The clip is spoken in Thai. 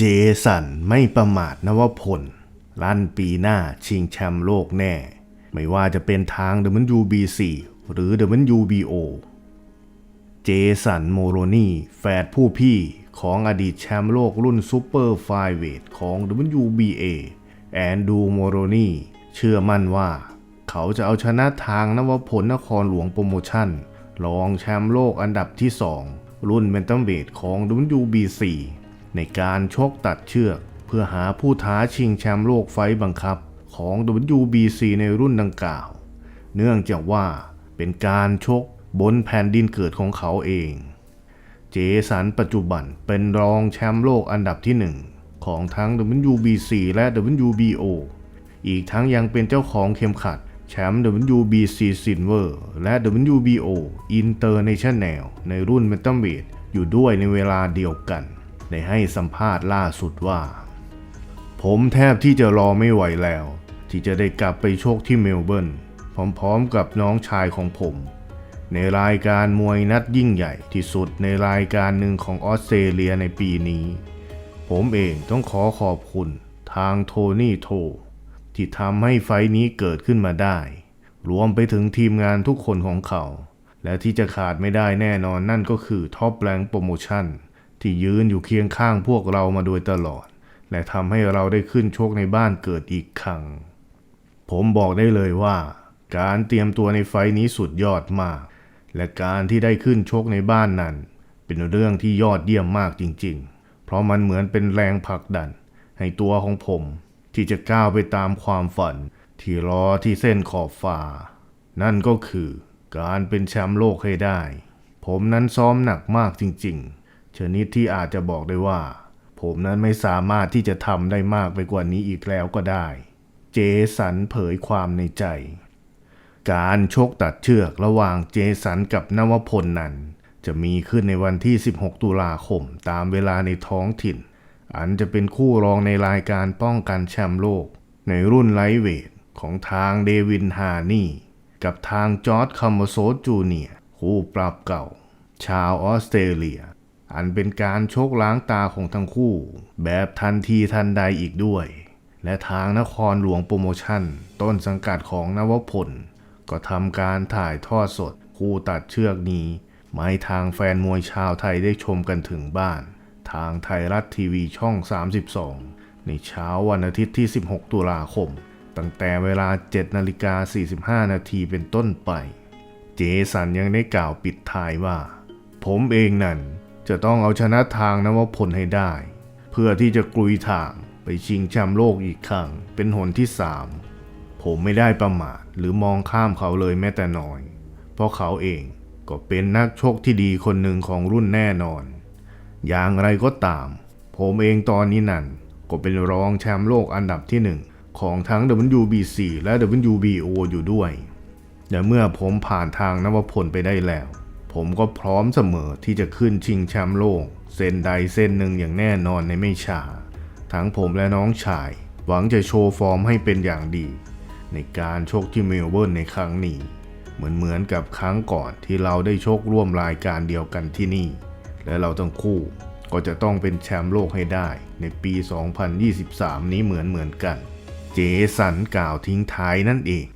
เจสันไม่ประมาทนวพล ลั่นปีหน้าชิงแชมป์โลกแน่ ไม่ว่าจะเป็นทาง WBC หรือ WBO เจสันโมโรนีแฝดผู้พี่ของอดีตแชมป์โลกรุ่นซูเปอร์ไฟเวทของ WBA แอนดูโมโรนีเชื่อมั่นว่า เขาจะเอาชนะทางนวพลนครหลวงโปรโมชั่นรองแชมป์โลกอันดับที่ 2 รุ่นเมนตัมเบทของ WBC ในการชกตัดเชือก เพื่อหาผู้ท้าชิงแชมป์โลกไฟต์บังคับของ WBC ในรุ่นดังกล่าว เนื่องจากว่าเป็นการชกบนแผ่นดินเกิดของเขาเอง เจสันปัจจุบันเป็นรองแชมป์โลกอันดับที่หนึ่งของทั้ง WBC และ WBO อีกทั้งยังเป็นเจ้าของเข็มขัดแชมป์ WBC Silver และ WBO International ในรุ่นเมตัมเวทอยู่ด้วยในเวลาเดียวกัน ได้ให้สัมภาษณ์ล่าสุดว่า ผมแทบที่จะรอไม่ไหวแล้ว ที่จะได้กลับไปโชคที่เมลเบิร์นพร้อมๆกับน้องชายของผม ในรายการมวยนัดยิ่งใหญ่ที่สุดในรายการหนึ่งของออสเตรเลียในปีนี้ ผมเองต้องขอขอบคุณทางโทนี่โท ที่ทำให้ไฟนี้เกิดขึ้นมาได้ รวมไปถึงทีมงานทุกคนของเขา และที่จะขาดไม่ได้แน่นอนนั่นก็คือท็อปแรงโปรโมชั่น ที่ยืนอยู่เคียงข้างพวกเรามาโดยตลอด และทำให้เราได้ขึ้นโชคในบ้านเกิดอีกครั้ง ผมบอกได้เลยว่า การเตรียมตัวในไฟนี้สุดยอดมาก และการที่ได้ขึ้นชกในบ้านนั้น เป็นเรื่องที่ยอดเยี่ยมมากจริง ๆ เพราะมันเหมือนเป็นแรงผลักดัน ให้ตัวของผม ที่จะก้าวไปตามความฝัน ที่รอที่เส้นขอบฟ้า นั่นก็คือ การเป็นแชมป์โลกให้ได้ ผมนั้นซ้อมหนักมากจริง ๆ ชนิดที่อาจจะบอกได้ว่า ผมนั้นไม่สามารถที่จะทำได้มากไปกว่านี้อีกแล้วก็ได้ เจสันเผยความในใจ การชกตัดเชือกระหว่างเจสันกับนวพลนั้น จะมีขึ้นในวันที่ 16 ตุลาคมตามเวลาในท้องถิ่น อันจะเป็นคู่รองในรายการป้องกันแชมป์โลก ในรุ่นไลท์เวทของทางเดวินฮานี่ กับทางจอร์ดคัมโมโซจูเนียคู่ปรับเก่า ชาวออสเตรเลีย อันเป็นการโชกล้างตาของทั้งคู่ แบบทันทีทันใดอีกด้วย และทางนครหลวงโปรโมชั่น ต้นสังกัดของนวพล ก็ทำการถ่ายทอดสด คู่ตัดเชือกนี้มาให้ทางแฟนมวยชาวไทยได้ชมกันถึงบ้าน ทางไทยรัฐทีวีช่อง 32 ในเช้าวันอาทิตย์ที่ 16 ตุลาคม ตั้งแต่เวลา 7 นาฬิกา 45 นาทีเป็นต้นไป เจสันยังได้กล่าวปิดท้ายว่า ผมเองนั่น จะต้องเอาชนะทางนวพลให้ได้ เพื่อที่จะกลุยทางไปชิงแชมป์โลกอีกครั้งเป็นหนที่สามผมไม่ได้ประมาทหรือมองข้ามเขาเลยแม้แต่น้อย เพราะเขาเองก็เป็นนักชกที่ดีคนหนึ่งของรุ่นแน่นอน อย่างไรก็ตาม ผมเองตอนนี้นั่นก็เป็นรองแชมป์โลกอันดับที่หนึ่งของทั้ง WBC และ WBO อยู่ด้วยและเมื่อผมผ่านทางนวพลไปได้แล้ว ผมก็พร้อมเสมอที่จะขึ้นชิงแชมป์โลก เส้นใดเส้นหนึ่งอย่างแน่นอนในไม่ช้าทั้งผมและน้องชาย หวังจะโชว์ฟอร์มให้เป็นอย่างดี ในการชกที่เมลเบิร์นในครั้งนี้ เหมือนเหมือนกับครั้งก่อนที่เราได้ชกร่วมรายการเดียวกันที่นี่ และเราทั้งคู่ก็จะต้องเป็นแชมป์โลกให้ได้ในปี 2023 นี้เหมือนเหมือนกัน เจสันกล่าวทิ้งท้ายนั่นเอง